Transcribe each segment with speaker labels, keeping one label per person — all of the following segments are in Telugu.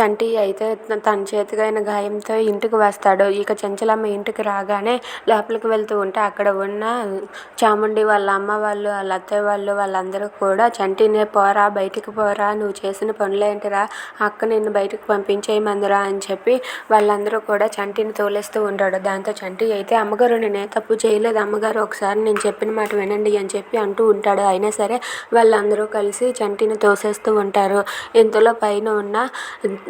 Speaker 1: చంటి అయితే తన చేతికైన గాయంతో ఇంటికి వస్తాడు. ఇక చెంచలమ్మ ఇంటికి రాగానే లోపలికి వెళ్తూ ఉంటే అక్కడ ఉన్న చాముండి వాళ్ళ అమ్మ వాళ్ళు వాళ్ళ అత్తయ్య వాళ్ళు వాళ్ళందరూ కూడా చంటిని పోరా బయటికి పోరా నువ్వు చేసిన పనులేంటిరా అక్క నిన్ను బయటకు పంపించేయమందిరా అని చెప్పి వాళ్ళందరూ కూడా చంటిని తోలేస్తూ ఉంటాడు. దాంతో చంటి అయితే అమ్మగారు నేనే తప్పు చేయలేదు. అమ్మగారు ఒకసారి నేను చెప్పిన మాట వినండి అని చెప్పి అంటూ ఉంటాడు. అయినా సరే వాళ్ళందరూ కలిసి చంటిని తోసేస్తూ ఉంటారు. ఇంతలో పైన ఉన్న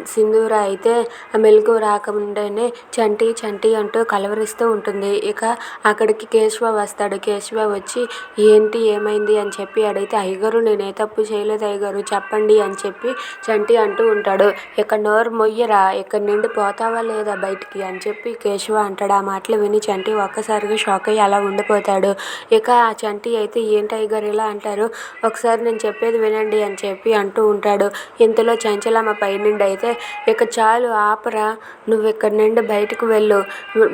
Speaker 1: సింధూర అయితే మెలకువ రాకముందేనే చంటి చంటి అంటూ కలవరిస్తూ ఉంటుంది. ఇక అక్కడికి కేశవ వస్తాడు. కేశవ వచ్చి ఏంటి ఏమైంది? అని చెప్పి అడిగితే అయ్యగారు నేనే తప్పు చేయలేదు అయ్యగారు చెప్పండి అని చెప్పి చంటి అంటూ ఉంటాడు. ఇక నోరు మొయ్యరా? ఇక్కడ నుండి పోతావా లేదా బయటికి? అని చెప్పి కేశవ అంటాడు. ఆ మాటలు విని చంటి ఒక్కసారిగా షాక్ అయ్యి అలా ఉండిపోతాడు. ఇక ఆ చంటి అయితే ఏంటి అయ్యగారు ఇలా అంటారు? ఒకసారి నేను చెప్పేది వినండి అని చెప్పి అంటూ ఉంటాడు. ఇంతలో చంచలమ్మ పైనుండి అయితే ఇక చాలు ఆపరా నువ్వు ఇక్కడ నుండి బయటకు వెళ్ళు.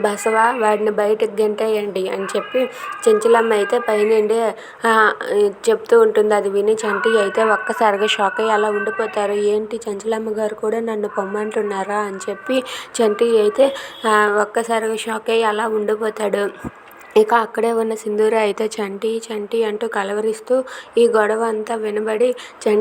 Speaker 1: బసవా వాడిని బయటకు గెంటేయండి అని చెప్పి చెంచలమ్మ అయితే పైనుండి చెప్తూ ఉంటుంది. అది విని చంటి అయితే ఒక్కసారిగా షాక్ అయ్యి అలా ఉండిపోతారు. ఏంటి చెంచలమ్మ గారు కూడా నన్ను పొమ్మంటున్నారా అని చెప్పి చంటి అయితే ఒక్కసారిగా షాక్ అయ్యి అలా ఉండిపోతాడు. ఇక అక్కడే ఉన్న సింధూర అయితే చంటి చంటి అంటూ కలవరిస్తూ ఈ గొడవ అంతా వినబడి చం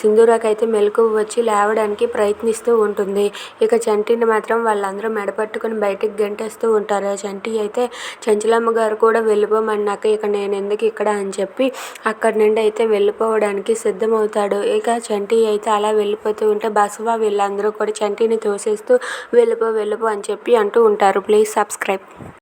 Speaker 1: సింధూరకైతే మెలకువ వచ్చి లేవడానికి ప్రయత్నిస్తూ ఉంటుంది. ఇక చంటిని మాత్రం వాళ్ళందరూ మెడపట్టుకుని బయటికి గంటేస్తూ ఉంటారు. చంటి అయితే చంచలమ్మ గారు కూడా వెళ్ళిపోమన్నాక ఇక నేను ఎందుకు ఇక్కడ అని చెప్పి అక్కడి నుండి అయితే వెళ్ళిపోవడానికి సిద్ధమవుతాడు. ఇక చంటి అయితే అలా వెళ్ళిపోతూ ఉంటే బసవా వీళ్ళందరూ కూడా చంటిని తోసేస్తూ వెళ్ళిపో వెళ్ళిపో అని చెప్పి అంటూ ఉంటారు. Please subscribe.